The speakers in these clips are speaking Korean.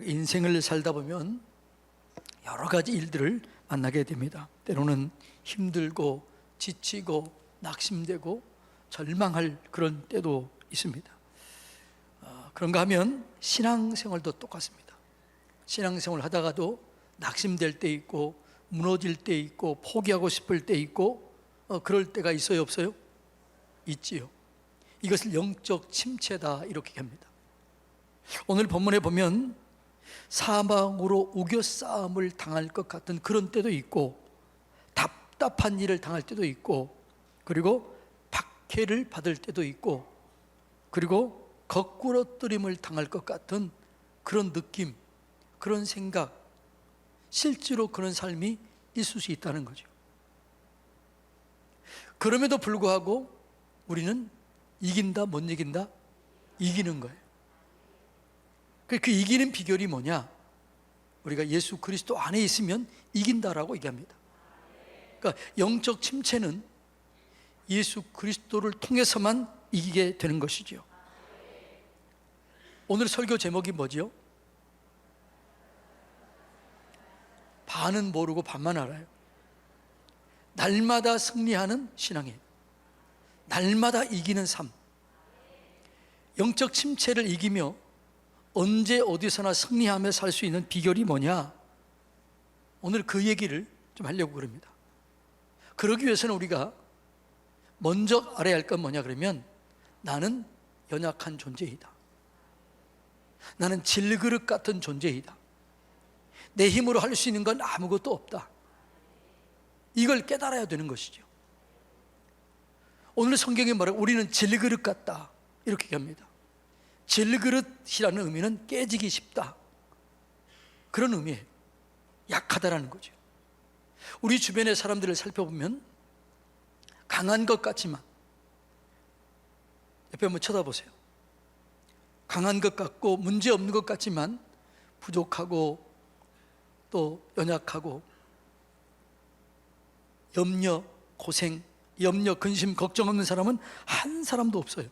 인생을 살다 보면 여러 가지 일들을 만나게 됩니다. 때로는 힘들고 지치고 낙심되고 절망할 그런 때도 있습니다. 어, 그런가 하면 신앙생활도 똑같습니다. 신앙생활 하다가도 낙심될 때 있고 무너질 때 있고 포기하고 싶을 때 있고 어, 그럴 때가 있어요 없어요? 있지요. 이것을 영적 침체다 이렇게 합니다. 오늘 본문에 보면 사망으로 우겨싸움을 당할 것 같은 그런 때도 있고 답답한 일을 당할 때도 있고 그리고 박해를 받을 때도 있고 그리고 거꾸러뜨림을 당할 것 같은 그런 느낌, 그런 생각, 실제로 그런 삶이 있을 수 있다는 거죠. 그럼에도 불구하고 우리는 이긴다, 못 이긴다? 이기는 거예요. 그, 그 이기는 비결이 뭐냐? 우리가 예수 그리스도 안에 있으면 이긴다라고 얘기합니다. 그러니까 영적 침체는 예수 그리스도를 통해서만 이기게 되는 것이죠. 오늘 설교 제목이 뭐지요? 반은 모르고 반만 알아요. 날마다 승리하는 신앙이에요. 날마다 이기는 삶. 영적 침체를 이기며 언제 어디서나 승리하며 살 수 있는 비결이 뭐냐? 오늘 그 얘기를 좀 하려고 그럽니다. 그러기 위해서는 우리가 먼저 알아야 할 건 뭐냐 그러면 나는 연약한 존재이다. 나는 질그릇 같은 존재이다. 내 힘으로 할 수 있는 건 아무것도 없다. 이걸 깨달아야 되는 것이죠. 오늘 성경에 말하고 우리는 질그릇 같다. 이렇게 얘기합니다. 질그릇이라는 의미는 깨지기 쉽다. 그런 의미예요. 약하다라는 거죠. 우리 주변의 사람들을 살펴보면 강한 것 같지만 옆에 한번 쳐다보세요. 강한 것 같고 문제 없는 것 같지만 부족하고 또 연약하고 염려, 고생, 염려, 근심, 걱정 없는 사람은 한 사람도 없어요.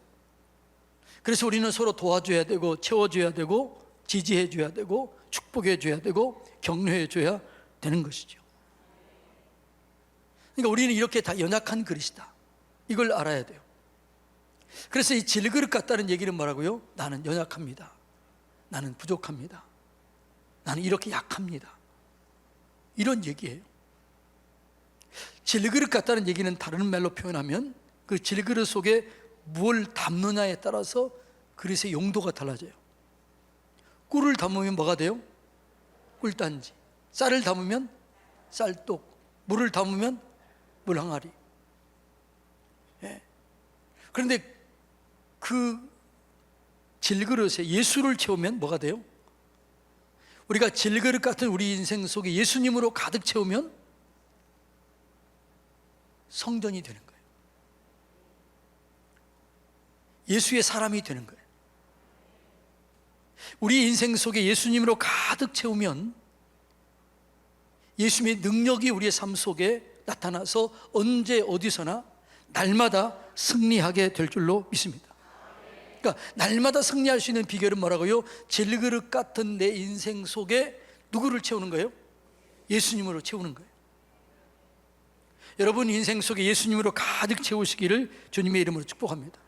그래서 우리는 서로 도와줘야 되고 채워줘야 되고 지지해줘야 되고 축복해줘야 되고 격려해줘야 되는 것이죠. 그러니까 우리는 이렇게 다 연약한 그릇이다. 이걸 알아야 돼요. 그래서 이 질그릇 같다는 얘기는 뭐라고요? 나는 연약합니다. 나는 부족합니다. 나는 이렇게 약합니다. 이런 얘기예요. 질그릇 같다는 얘기는 다른 말로 표현하면 그 질그릇 속에 뭘 담느냐에 따라서 그릇의 용도가 달라져요. 꿀을 담으면 뭐가 돼요? 꿀단지. 쌀을 담으면 쌀독. 물을 담으면 물 항아리. 예. 그런데 그 질그릇에 예수를 채우면 뭐가 돼요? 우리가 질그릇 같은 우리 인생 속에 예수님으로 가득 채우면 성전이 되는 거예요. 예수의 사람이 되는 거예요. 우리 인생 속에 예수님으로 가득 채우면 예수님의 능력이 우리의 삶 속에 나타나서 언제 어디서나 날마다 승리하게 될 줄로 믿습니다. 그러니까 날마다 승리할 수 있는 비결은 뭐라고요? 질그릇 같은 내 인생 속에 누구를 채우는 거예요? 예수님으로 채우는 거예요. 여러분 인생 속에 예수님으로 가득 채우시기를 주님의 이름으로 축복합니다.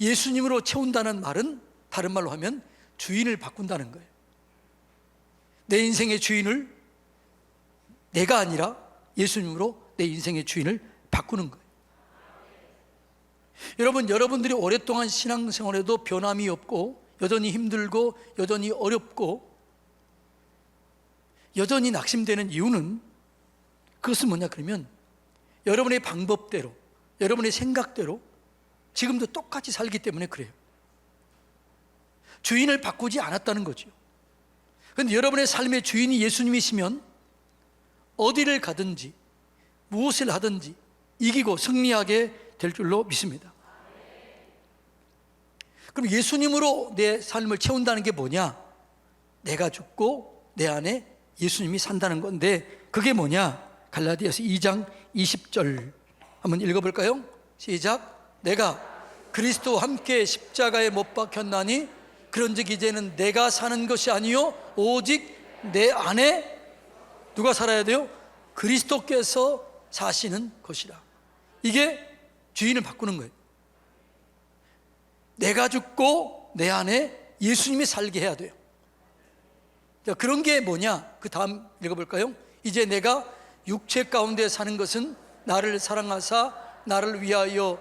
예수님으로 채운다는 말은 다른 말로 하면 주인을 바꾼다는 거예요. 내 인생의 주인을 내가 아니라 예수님으로 내 인생의 주인을 바꾸는 거예요. 여러분, 여러분들이 오랫동안 신앙생활에도 변함이 없고 여전히 힘들고 여전히 어렵고 여전히 낙심되는 이유는 그것은 뭐냐 그러면 여러분의 방법대로 여러분의 생각대로 지금도 똑같이 살기 때문에 그래요. 주인을 바꾸지 않았다는 거죠. 그런데 여러분의 삶의 주인이 예수님이시면 어디를 가든지 무엇을 하든지 이기고 승리하게 될 줄로 믿습니다. 그럼 예수님으로 내 삶을 채운다는 게 뭐냐? 내가 죽고 내 안에 예수님이 산다는 건데 그게 뭐냐? 갈라디아서 2장 20절 한번 읽어볼까요? 시작. 내가 그리스도와 함께 십자가에 못 박혔나니 그런즉 이제는 내가 사는 것이 아니요 오직 내 안에 누가 살아야 돼요? 그리스도께서 사시는 것이라. 이게 주인을 바꾸는 거예요. 내가 죽고 내 안에 예수님이 살게 해야 돼요. 자, 그런 게 뭐냐? 그 다음 읽어볼까요? 이제 내가 육체 가운데 사는 것은 나를 사랑하사 나를 위하여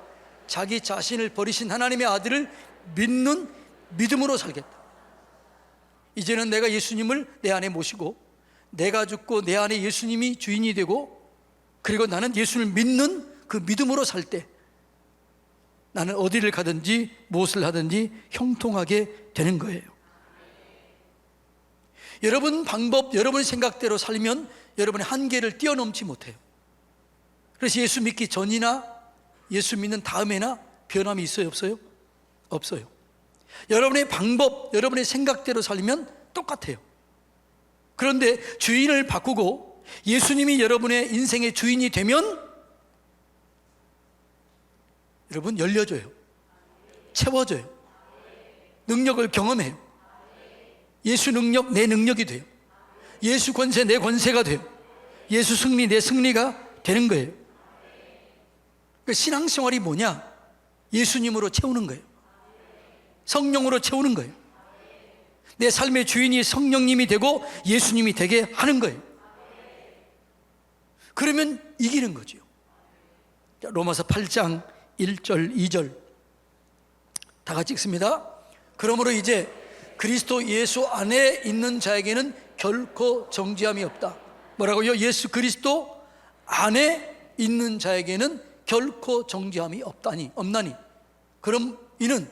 자기 자신을 버리신 하나님의 아들을 믿는 믿음으로 살겠다. 이제는 내가 예수님을 내 안에 모시고 내가 죽고 내 안에 예수님이 주인이 되고 그리고 나는 예수를 믿는 그 믿음으로 살 때 나는 어디를 가든지 무엇을 하든지 형통하게 되는 거예요. 여러분 방법, 여러분 생각대로 살면 여러분의 한계를 뛰어넘지 못해요. 그래서 예수 믿기 전이나 예수 믿는 다음에나 변함이 있어요, 없어요? 없어요. 여러분의 방법, 여러분의 생각대로 살면 똑같아요. 그런데 주인을 바꾸고 예수님이 여러분의 인생의 주인이 되면 여러분 열려져요. 채워져요. 능력을 경험해요. 예수 능력 내 능력이 돼요. 예수 권세 내 권세가 돼요. 예수 승리 내 승리가 되는 거예요. 그 신앙생활이 뭐냐? 예수님으로 채우는 거예요. 성령으로 채우는 거예요. 내 삶의 주인이 성령님이 되고 예수님이 되게 하는 거예요. 그러면 이기는 거죠. 자, 로마서 8장 1절, 2절 다 같이 읽습니다. 그러므로 이제 그리스도 예수 안에 있는 자에게는 결코 정지함이 없다. 뭐라고요? 예수 그리스도 안에 있는 자에게는 결코 정지함이 없다니, 없나니. 그럼 이는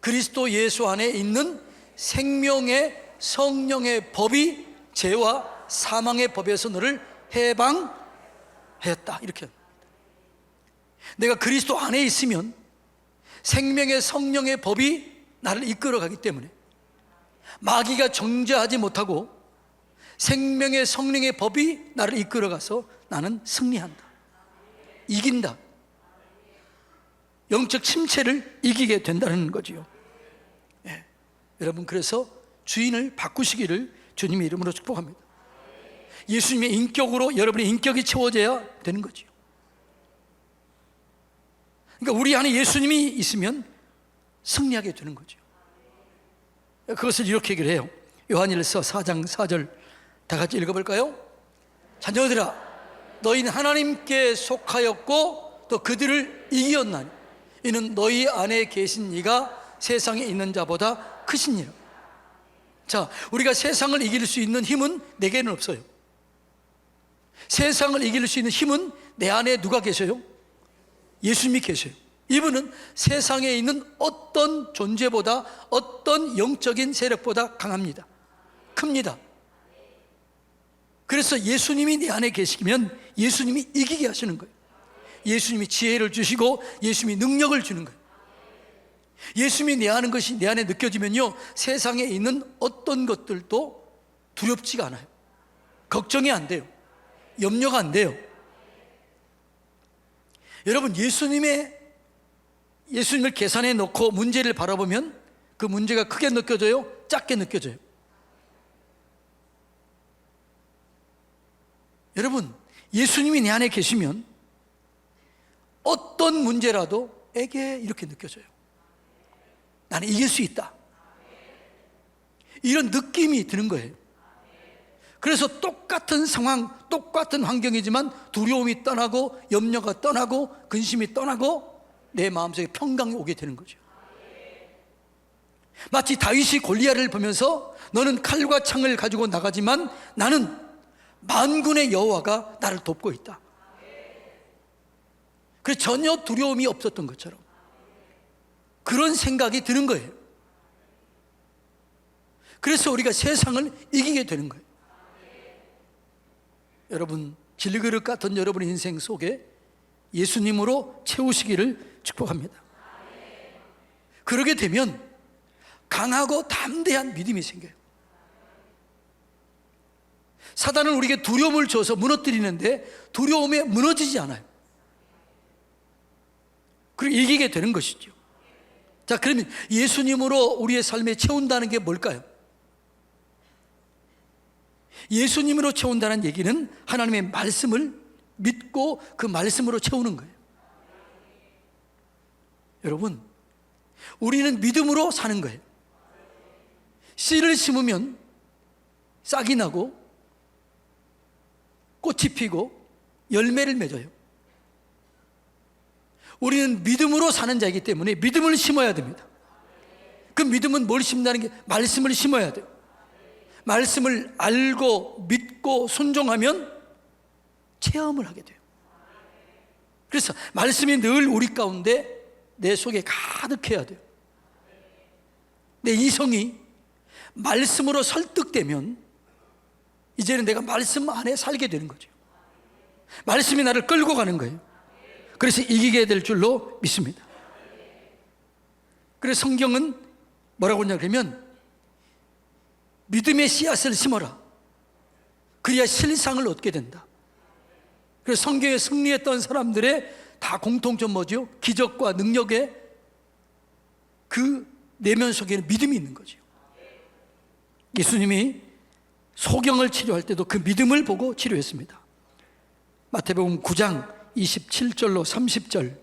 그리스도 예수 안에 있는 생명의 성령의 법이 죄와 사망의 법에서 너를 해방하였다. 이렇게. 내가 그리스도 안에 있으면 생명의 성령의 법이 나를 이끌어 가기 때문에 마귀가 정죄하지 못하고 생명의 성령의 법이 나를 이끌어 가서 나는 승리한다. 이긴다. 영적 침체를 이기게 된다는 거지요. 예. 여러분 그래서 주인을 바꾸시기를 주님의 이름으로 축복합니다. 예수님의 인격으로 여러분의 인격이 채워져야 되는 거지요. 그러니까 우리 안에 예수님이 있으면 승리하게 되는 거죠. 그것을 이렇게 얘기를 해요. 요한일서 4장 4절 다 같이 읽어볼까요? 자녀들아 너희는 하나님께 속하였고 또 그들을 이기었나니 이는 너희 안에 계신 이가 세상에 있는 자보다 크시니라. 자, 우리가 세상을 이길 수 있는 힘은 내게는 없어요. 세상을 이길 수 있는 힘은 내 안에 누가 계셔요? 예수님이 계셔요. 이분은 세상에 있는 어떤 존재보다 어떤 영적인 세력보다 강합니다. 큽니다. 그래서 예수님이 내 안에 계시면 예수님이 이기게 하시는 거예요. 예수님이 지혜를 주시고 예수님이 능력을 주는 거예요. 예수님이 내 하는 것이 내 안에 느껴지면요. 세상에 있는 어떤 것들도 두렵지가 않아요. 걱정이 안 돼요. 염려가 안 돼요. 여러분 예수님의 예수님을 계산해 놓고 문제를 바라보면 그 문제가 크게 느껴져요? 작게 느껴져요? 여러분, 예수님이 내 안에 계시면 어떤 문제라도 에게 이렇게 느껴져요. 나는 이길 수 있다. 이런 느낌이 드는 거예요. 그래서 똑같은 상황, 똑같은 환경이지만 두려움이 떠나고 염려가 떠나고 근심이 떠나고 내 마음속에 평강이 오게 되는 거죠. 마치 다윗이 골리아를 보면서 너는 칼과 창을 가지고 나가지만 나는 만군의 여호와가 나를 돕고 있다. 그래서 전혀 두려움이 없었던 것처럼 그런 생각이 드는 거예요. 그래서 우리가 세상을 이기게 되는 거예요. 여러분, 질그릇 같은 여러분의 인생 속에 예수님으로 채우시기를 축복합니다. 그러게 되면 강하고 담대한 믿음이 생겨요. 사단은 우리에게 두려움을 줘서 무너뜨리는데 두려움에 무너지지 않아요. 그리고 이기게 되는 것이죠. 자, 그러면 예수님으로 우리의 삶에 채운다는 게 뭘까요? 예수님으로 채운다는 얘기는 하나님의 말씀을 믿고 그 말씀으로 채우는 거예요. 여러분, 우리는 믿음으로 사는 거예요. 씨를 심으면 싹이 나고 꽃이 피고 열매를 맺어요. 우리는 믿음으로 사는 자이기 때문에 믿음을 심어야 됩니다. 그 믿음은 뭘 심는다는 게 말씀을 심어야 돼요. 말씀을 알고 믿고 순종하면 체험을 하게 돼요. 그래서 말씀이 늘 우리 가운데 내 속에 가득해야 돼요. 내 이성이 말씀으로 설득되면 이제는 내가 말씀 안에 살게 되는 거죠. 말씀이 나를 끌고 가는 거예요. 그래서 이기게 될 줄로 믿습니다. 그래서 성경은 뭐라고 하냐 그러면 믿음의 씨앗을 심어라. 그래야 실상을 얻게 된다. 그래서 성경에 승리했던 사람들의 다 공통점 뭐죠? 기적과 능력의 그 내면 속에는 믿음이 있는 거죠. 예수님이 소경을 치료할 때도 그 믿음을 보고 치료했습니다. 마태복음 9장 27절로 30절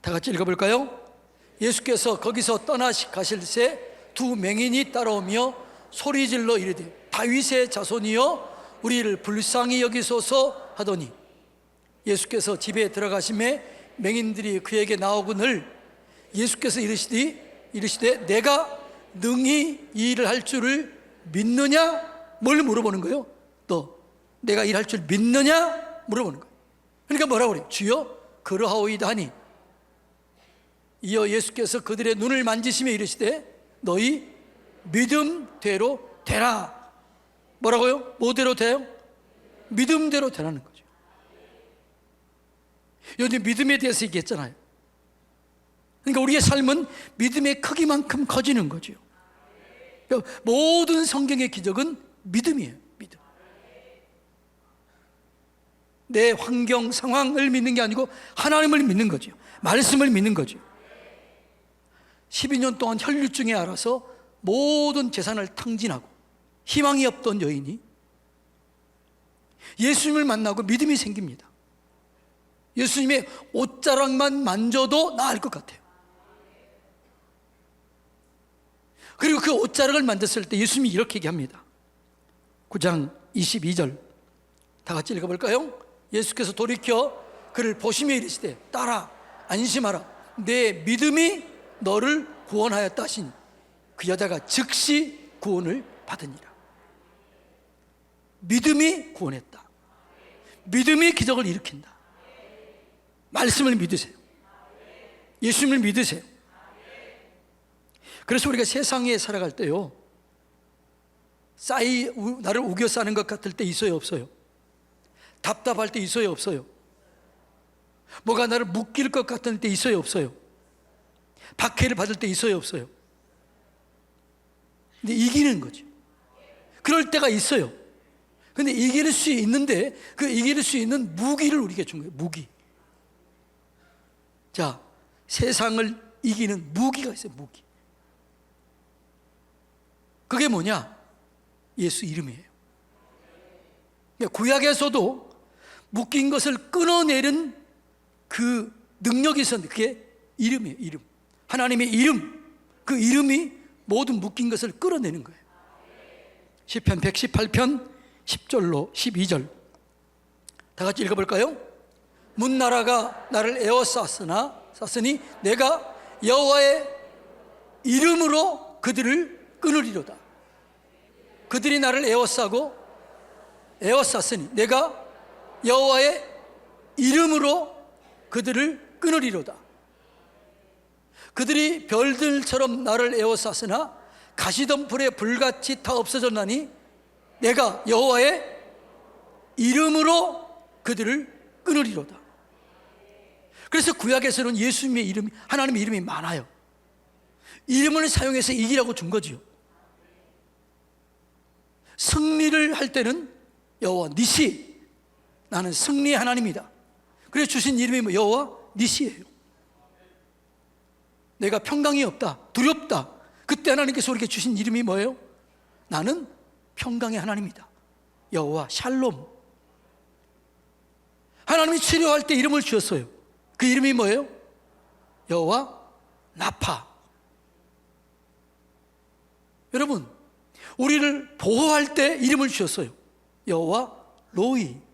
다 같이 읽어볼까요? 예수께서 거기서 떠나시 가실새 두 맹인이 따라오며 소리질러 이르되 다윗의 자손이여 우리를 불쌍히 여기소서 하더니 예수께서 집에 들어가심에 맹인들이 그에게 나오거늘 예수께서 이르시되 이르시되 내가 능히 이 일을 할 줄을 믿느냐 뭘 물어보는 거예요? 너 내가 일할 줄 믿느냐 물어보는 거예요. 그러니까 뭐라고 그래? 주여 그러하오이다 하니 이어 예수께서 그들의 눈을 만지시며 이르시되 너희 믿음대로 되라. 뭐라고요? 뭐대로 돼요? 믿음대로 되라는 거죠. 요즘 믿음에 대해서 얘기했잖아요. 그러니까 우리의 삶은 믿음의 크기만큼 커지는 거죠. 그러니까 모든 성경의 기적은 믿음이에요. 믿음. 내 환경, 상황을 믿는 게 아니고 하나님을 믿는 거죠. 말씀을 믿는 거죠. 12년 동안 혈류증에 알아서 모든 재산을 탕진하고 희망이 없던 여인이 예수님을 만나고 믿음이 생깁니다. 예수님의 옷자락만 만져도 나을 것 같아요. 그리고 그 옷자락을 만졌을 때 예수님이 이렇게 얘기합니다. 9장 22절 다 같이 읽어볼까요? 예수께서 돌이켜 그를 보시며 이르시되 따라 안심하라. 내 믿음이 너를 구원하였다 하시니 그 여자가 즉시 구원을 받으니라. 믿음이 구원했다. 믿음이 기적을 일으킨다. 말씀을 믿으세요. 예수님을 믿으세요. 그래서 우리가 세상에 살아갈 때요 싸이 우- 나를 우겨 싸는 것 같을 때 있어요 없어요 답답할 때 있어요 없어요? 뭐가 나를 묶일 것 같을 때 있어요 없어요? 박해를 받을 때 있어요 없어요? 근데 이기는 거죠 그럴 때가 있어요. 근데 이길 수 있는데 그 이길 수 있는 무기를 우리에게 준 거예요 무기. 자 세상을 이기는 무기가 있어요 무기. 그게 뭐냐? 예수 이름이에요. 그러니까 구약에서도 묶인 것을 끊어내는 그 능력이 있었는데 그게 이름이에요 이름. 하나님의 이름. 그 이름이 모든 묶인 것을 끌어내는 거예요. 시편 118편 10절로 12절. 다 같이 읽어볼까요? 문나라가 나를 에워쌌으나 쌌으니 내가 여호와의 이름으로 그들을 끊으리로다. 그들이 나를 에워싸고 에워쌌으니 내가 여호와의 이름으로 그들을 끊으리로다. 그들이 별들처럼 나를 에워쌌으나 가시덤불에 불같이 다 없어졌나니 내가 여호와의 이름으로 그들을 끊으리로다. 그래서 구약에서는 예수님의 이름이 하나님의 이름이 많아요. 이름을 사용해서 이기라고 준 거지요. 승리를 할 때는 여호와 니시 나는 승리의 하나님이다. 그래서 주신 이름이 뭐 여호와 니시예요. 내가 평강이 없다, 두렵다. 그때 하나님께서 우리에게 주신 이름이 뭐예요? 나는 평강의 하나님이다. 여호와 샬롬. 하나님이 치료할 때 이름을 주었어요. 그 이름이 뭐예요? 여호와 나파. 여러분, 우리를 보호할 때 이름을 주셨어요. 여호와 로이.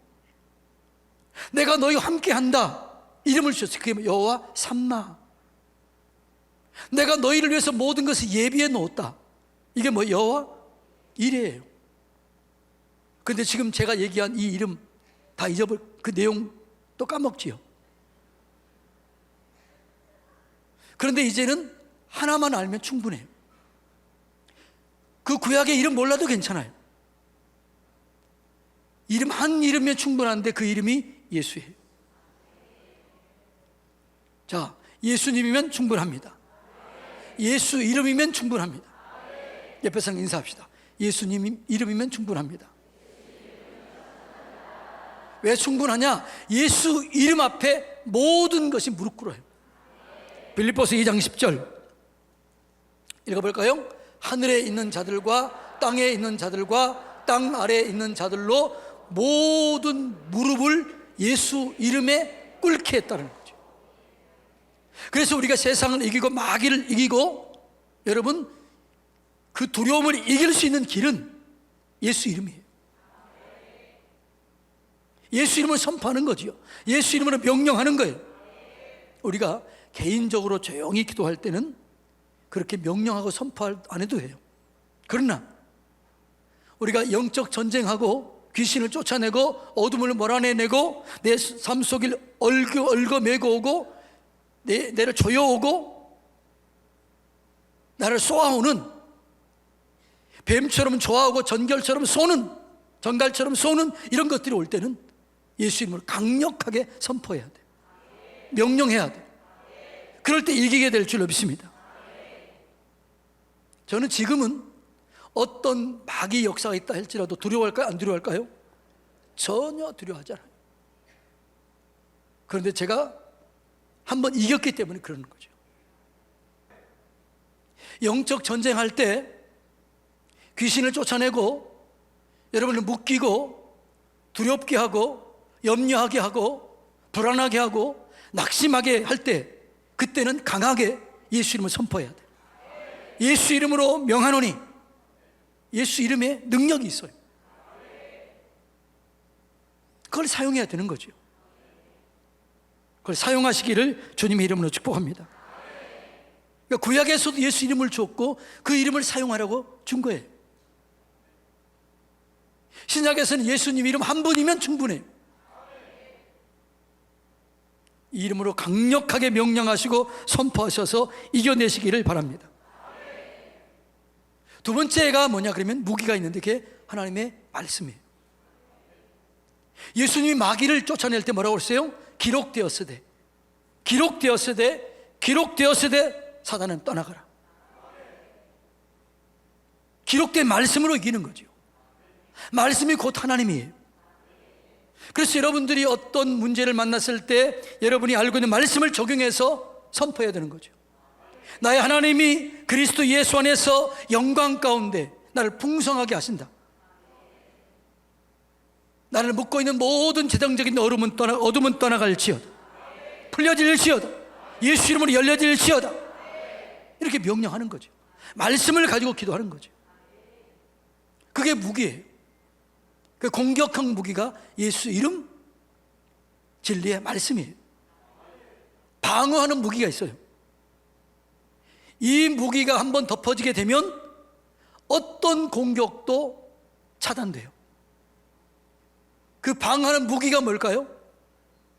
내가 너희와 함께한다. 이름을 주셨어요. 그게 여호와 삼마. 내가 너희를 위해서 모든 것을 예비해 놓았다. 이게 뭐 여호와 이래예요. 근데 지금 제가 얘기한 이 이름 다 잊어버 그 내용 또 까먹지요. 그런데 이제는 하나만 알면 충분해요. 그 구약의 이름 몰라도 괜찮아요. 이름 한 이름이면 충분한데 그 이름이 예수예요. 자, 예수님이면 충분합니다. 예수 이름이면 충분합니다. 옆에 사람 인사합시다. 예수님 이름이면 충분합니다. 왜 충분하냐? 예수 이름 앞에 모든 것이 무릎 꿇어요. 빌립보서 2장 10절 읽어볼까요? 하늘에 있는 자들과 땅에 있는 자들과 땅 아래에 있는 자들로 모든 무릎을 예수 이름에 꿇게 했다는 거죠. 그래서 우리가 세상을 이기고 마귀를 이기고 여러분 그 두려움을 이길 수 있는 길은 예수 이름이에요. 예수 이름을 선포하는 거지요. 예수 이름으로 명령하는 거예요. 우리가 개인적으로 조용히 기도할 때는 그렇게 명령하고 선포 안 해도 해요. 그러나 우리가 영적 전쟁하고 귀신을 쫓아내고 어둠을 몰아내내고 내 삶 속을 얽어 얽어 매고 오고 내, 내를 조여오고 나를 쏘아오는 뱀처럼 좋아하고 전결처럼 쏘는 전갈처럼 쏘는 이런 것들이 올 때는 예수 이름을 강력하게 선포해야 돼. 명령해야 돼. 그럴 때 이기게 될 줄로 믿습니다. 저는 지금은 어떤 마귀 역사가 있다 할지라도 두려워할까요? 안 두려워할까요? 전혀 두려워하잖아요. 그런데 제가 한번 이겼기 때문에 그러는 거죠. 영적 전쟁할 때 귀신을 쫓아내고 여러분을 묶이고 두렵게 하고 염려하게 하고 불안하게 하고 낙심하게 할 때 그때는 강하게 예수 이름을 선포해야 돼. 예수 이름으로 명하노니 예수 이름에 능력이 있어요. 그걸 사용해야 되는 거죠. 그걸 사용하시기를 주님의 이름으로 축복합니다. 그러니까 구약에서도 예수 이름을 줬고 그 이름을 사용하라고 준 거예요. 신약에서는 예수님 이름 한 분이면 충분해요. 이 이름으로 강력하게 명령하시고 선포하셔서 이겨내시기를 바랍니다. 두 번째가 뭐냐 그러면 무기가 있는데 그게 하나님의 말씀이에요. 예수님이 마귀를 쫓아낼 때 뭐라고 그랬어요? 기록되었으되 기록되었으되 기록되었으되 사단은 떠나가라. 기록된 말씀으로 이기는 거죠. 말씀이 곧 하나님이에요. 그래서 여러분들이 어떤 문제를 만났을 때 여러분이 알고 있는 말씀을 적용해서 선포해야 되는 거죠. 나의 하나님이 그리스도 예수 안에서 영광 가운데 나를 풍성하게 하신다. 나를 묶고 있는 모든 재정적인 어둠은 떠나, 어둠은 떠나갈지어다. 풀려질지어다. 예수 이름으로 열려질지어다. 이렇게 명령하는 거죠. 말씀을 가지고 기도하는 거죠. 그게 무기예요. 그 공격형 무기가 예수 이름 진리의 말씀이에요. 방어하는 무기가 있어요. 이 무기가 한 번 덮어지게 되면 어떤 공격도 차단돼요. 그 방어하는 무기가 뭘까요?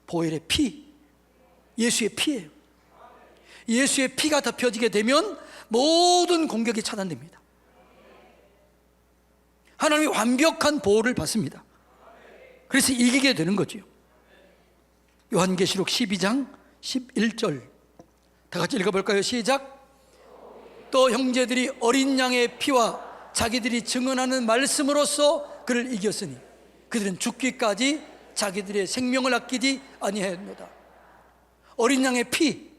보혈의 피. 예수의 피예요. 예수의 피가 덮여지게 되면 모든 공격이 차단됩니다. 하나님이 완벽한 보호를 받습니다. 그래서 이기게 되는 거죠. 요한계시록 12장 11절. 다 같이 읽어볼까요? 시작. 또 형제들이 어린 양의 피와 자기들이 증언하는 말씀으로써 그를 이겼으니 그들은 죽기까지 자기들의 생명을 아끼지 아니하였노다. 어린 양의 피,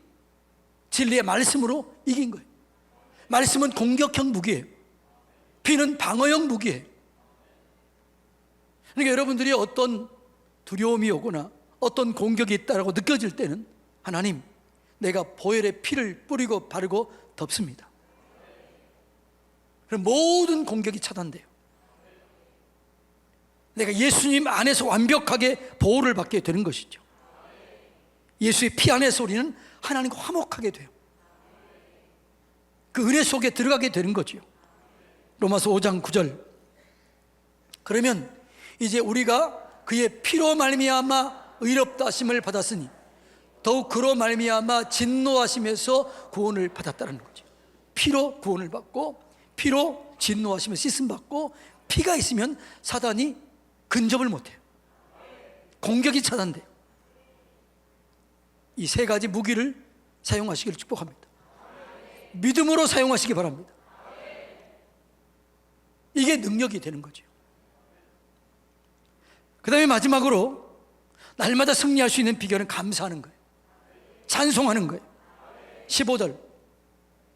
진리의 말씀으로 이긴 거예요. 말씀은 공격형 무기예요. 비는 방어형 무기예요. 그러니까 여러분들이 어떤 두려움이 오거나 어떤 공격이 있다라고 느껴질 때는 하나님, 내가 보혈의 피를 뿌리고 바르고 덮습니다. 모든 공격이 차단돼요. 내가 예수님 안에서 완벽하게 보호를 받게 되는 것이죠. 예수의 피 안에서 우리는 하나님과 화목하게 돼요. 그 은혜 속에 들어가게 되는 거죠. 로마서 5장 9절. 그러면 이제 우리가 그의 피로 말미암아 의롭다 하심을 받았으니 더욱 그로 말미암아 진노하심에서 구원을 받았다는 거죠. 피로 구원을 받고 피로 진노하심을 씻음 받고 피가 있으면 사단이 근접을 못 해요. 공격이 차단돼요. 이 세 가지 무기를 사용하시기를 축복합니다. 믿음으로 사용하시기 바랍니다. 이게 능력이 되는 거죠. 그 다음에 마지막으로 날마다 승리할 수 있는 비결은 감사하는 거예요. 찬송하는 거예요. 15절.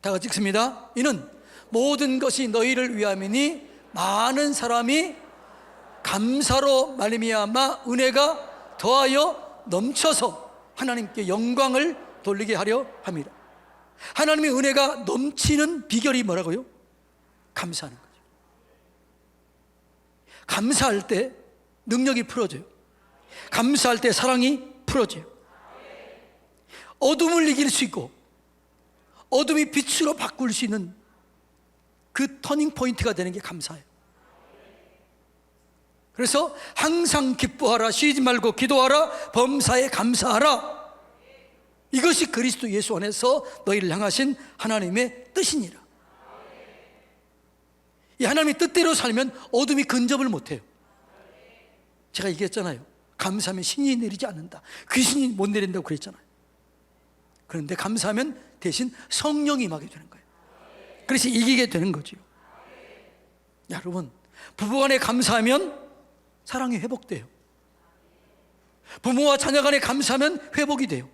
다 같이 읽습니다. 이는 모든 것이 너희를 위함이니 많은 사람이 감사로 말미암아 은혜가 더하여 넘쳐서 하나님께 영광을 돌리게 하려 함이라. 하나님의 은혜가 넘치는 비결이 뭐라고요? 감사하는 거죠. 감사할 때 능력이 풀어져요. 감사할 때 사랑이 풀어져요. 어둠을 이길 수 있고 어둠이 빛으로 바꿀 수 있는 그 터닝 포인트가 되는 게 감사예요. 그래서 항상 기뻐하라, 쉬지 말고 기도하라, 범사에 감사하라. 이것이 그리스도 예수 안에서 너희를 향하신 하나님의 뜻이니라. 이 하나님의 뜻대로 살면 어둠이 근접을 못해요. 제가 얘기했잖아요. 감사하면 신이 내리지 않는다. 귀신이 못 내린다고 그랬잖아요. 그런데 감사하면 대신 성령이 임하게 되는 거예요. 그래서 이기게 되는 거죠. 여러분, 부부간에 감사하면 사랑이 회복돼요. 부모와 자녀 간에 감사하면 회복이 돼요.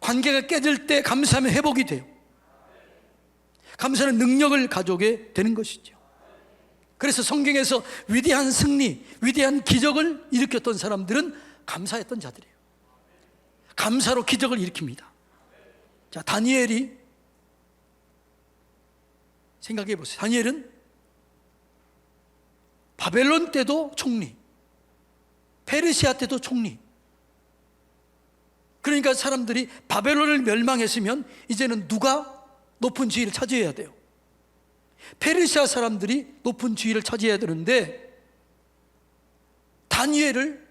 관계가 깨질 때 감사하면 회복이 돼요. 감사는 능력을 가져오게 되는 것이죠. 그래서 성경에서 위대한 승리, 위대한 기적을 일으켰던 사람들은 감사했던 자들이에요. 감사로 기적을 일으킵니다. 자, 다니엘이 생각해 보세요. 다니엘은 바벨론 때도 총리, 페르시아 때도 총리. 그러니까 사람들이 바벨론을 멸망했으면 이제는 누가 높은 지위를 차지해야 돼요. 페르시아 사람들이 높은 지위를 차지해야 되는데 다니엘을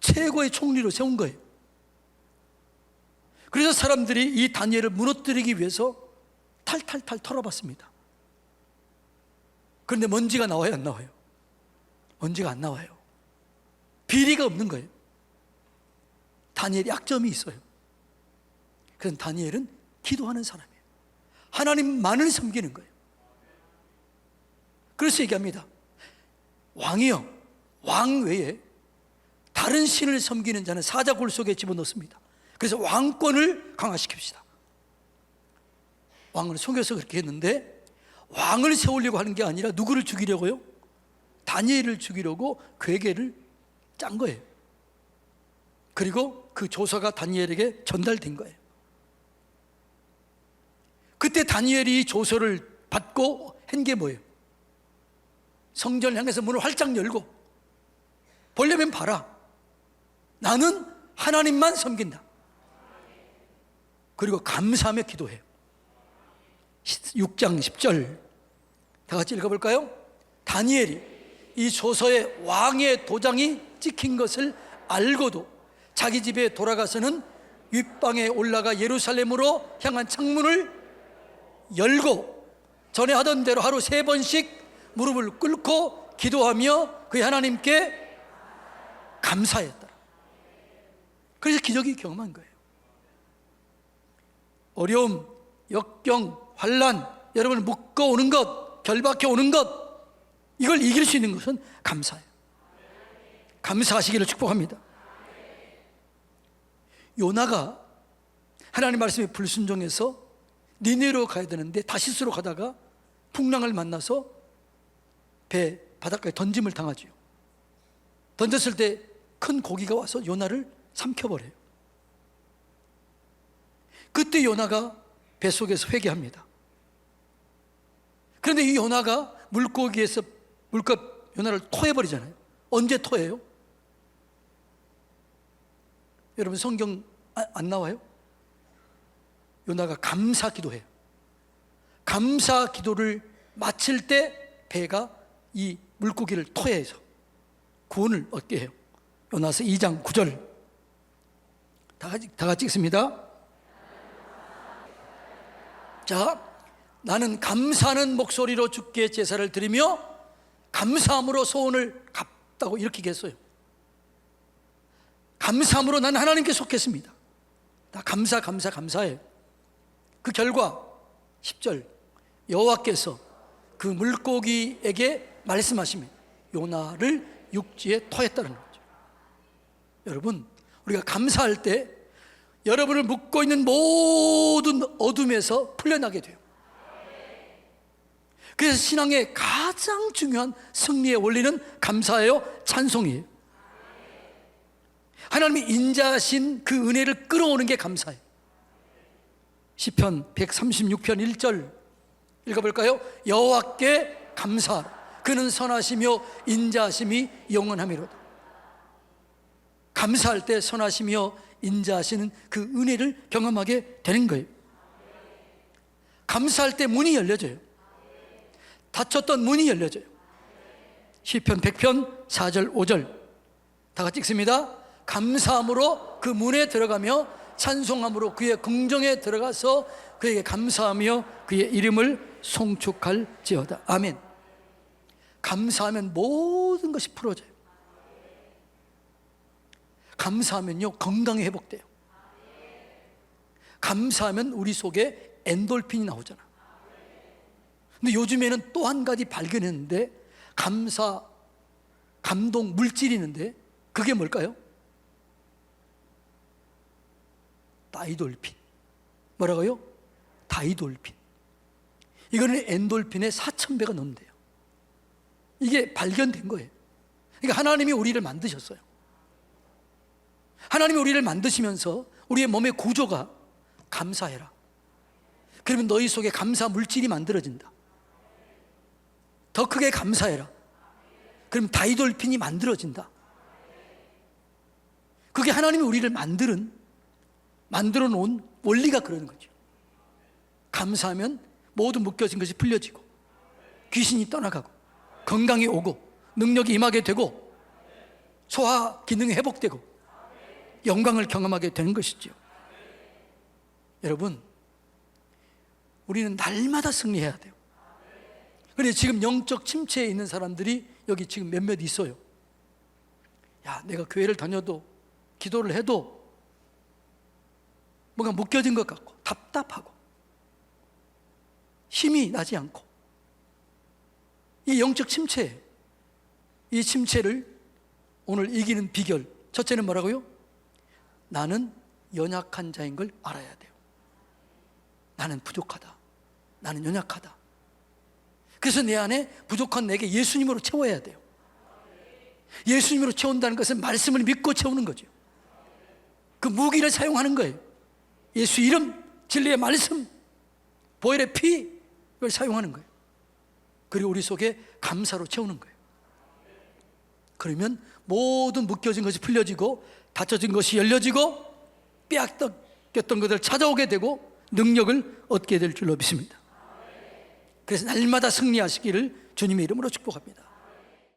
최고의 총리로 세운 거예요. 그래서 사람들이 이 다니엘을 무너뜨리기 위해서 탈탈탈 털어봤습니다. 그런데 먼지가 나와요, 안 나와요? 먼지가 안 나와요. 비리가 없는 거예요. 다니엘이 약점이 있어요. 그래서 다니엘은 기도하는 사람이에요. 하나님만을 섬기는 거예요. 그래서 얘기합니다. 왕이요. 왕 외에 다른 신을 섬기는 자는 사자굴 속에 집어넣습니다. 그래서 왕권을 강화시킵시다. 왕을 속여서 그렇게 했는데 왕을 세우려고 하는 게 아니라 누구를 죽이려고요? 다니엘을 죽이려고 괴계를 짠 거예요. 그리고 그 조사가 다니엘에게 전달된 거예요. 그때 다니엘이 이 조서를 받고 한 게 뭐예요? 성전을 향해서 문을 활짝 열고 보려면 봐라. 나는 하나님만 섬긴다. 그리고 감사하며 기도해요. 6장 10절 다 같이 읽어볼까요? 다니엘이 이 조서에 왕의 도장이 찍힌 것을 알고도 자기 집에 돌아가서는 윗방에 올라가 예루살렘으로 향한 창문을 열고 전에 하던 대로 하루 세 번씩 무릎을 꿇고 기도하며 그 하나님께 감사했다. 그래서 기적이 경험한 거예요. 어려움, 역경, 환란, 여러분을 묶어 오는 것, 결박해 오는 것, 이걸 이길 수 있는 것은 감사예요. 감사하시기를 축복합니다. 요나가 하나님 말씀에 불순종해서 니네로 가야 되는데 다시스로 가다가 풍랑을 만나서 배 바닷가에 던짐을 당하지요. 던졌을 때 큰 고기가 와서 요나를 삼켜버려요. 그때 요나가 뱃속에서 회개합니다. 그런데 이 요나가 물고기에서 물컵 요나를 토해버리잖아요. 언제 토해요? 여러분 성경 아- 안 나와요? 요나가 감사 기도해요. 감사 기도를 마칠 때 배가 이 물고기를 토해서 구원을 얻게 해요. 요나서 2장 9절. 다 같이 다 같이 읽습니다. 자, 나는 감사하는 목소리로 주께 제사를 드리며 감사함으로 소원을 갚다고 이렇게 했어요. 감사함으로 나는 하나님께 속했습니다. 다 감사 감사 감사해요. 그 결과 10절 여호와께서 그 물고기에게 말씀하십니다. 요나를 육지에 토했다는 거죠. 여러분, 우리가 감사할 때 여러분을 묶고 있는 모든 어둠에서 풀려나게 돼요. 그래서 신앙의 가장 중요한 승리의 원리는 감사예요, 찬송이에요. 하나님이 인자하신 그 은혜를 끌어오는 게 감사예요. 시편 136편 1절 읽어볼까요? 여호와께 감사하라. 그는 선하시며 인자하심이 영원함이로다. 감사할 때 선하시며 인자하시는 그 은혜를 경험하게 되는 거예요. 감사할 때 문이 열려져요. 닫혔던 문이 열려져요. 시편 100편 4절 5절 다 같이 읽습니다. 감사함으로 그 문에 들어가며 찬송함으로 그의 긍정에 들어가서 그에게 감사하며 그의 이름을 송축할지어다. 아멘. 감사하면 모든 것이 풀어져요. 감사하면요 건강이 회복돼요. 감사하면 우리 속에 엔돌핀이 나오잖아. 근데 요즘에는 또 한 가지 발견했는데 감사, 감동 물질이 있는데 그게 뭘까요? 다이돌핀. 뭐라고요? 다이돌핀. 이거는 엔돌핀의 4,000배가 넘는데요. 이게 발견된 거예요. 그러니까 하나님이 우리를 만드셨어요. 하나님이 우리를 만드시면서 우리의 몸의 구조가 감사해라. 그러면 너희 속에 감사 물질이 만들어진다. 더 크게 감사해라. 그럼 다이돌핀이 만들어진다. 그게 하나님이 우리를 만드는 만들어 놓은 원리가 그러는 거죠. 감사하면 모든 묶여진 것이 풀려지고 귀신이 떠나가고 건강이 오고 능력이 임하게 되고 소화 기능이 회복되고 영광을 경험하게 되는 것이죠. 여러분, 우리는 날마다 승리해야 돼요. 그런데 지금 영적 침체에 있는 사람들이 여기 지금 몇몇 있어요. 야, 내가 교회를 다녀도 기도를 해도 뭔가 묶여진 것 같고 답답하고 힘이 나지 않고 이 영적 침체, 이 침체를 오늘 이기는 비결 첫째는 뭐라고요? 나는 연약한 자인 걸 알아야 돼요. 나는 부족하다. 나는 연약하다. 그래서 내 안에 부족한 내게 예수님으로 채워야 돼요. 예수님으로 채운다는 것은 말씀을 믿고 채우는 거죠. 그 무기를 사용하는 거예요. 예수 이름, 진리의 말씀, 보혈의 피를 사용하는 거예요. 그리고 우리 속에 감사로 채우는 거예요. 그러면 모든 묶여진 것이 풀려지고 닫혀진 것이 열려지고 빼앗겼던 것을 찾아오게 되고 능력을 얻게 될 줄로 믿습니다. 그래서 날마다 승리하시기를 주님의 이름으로 축복합니다.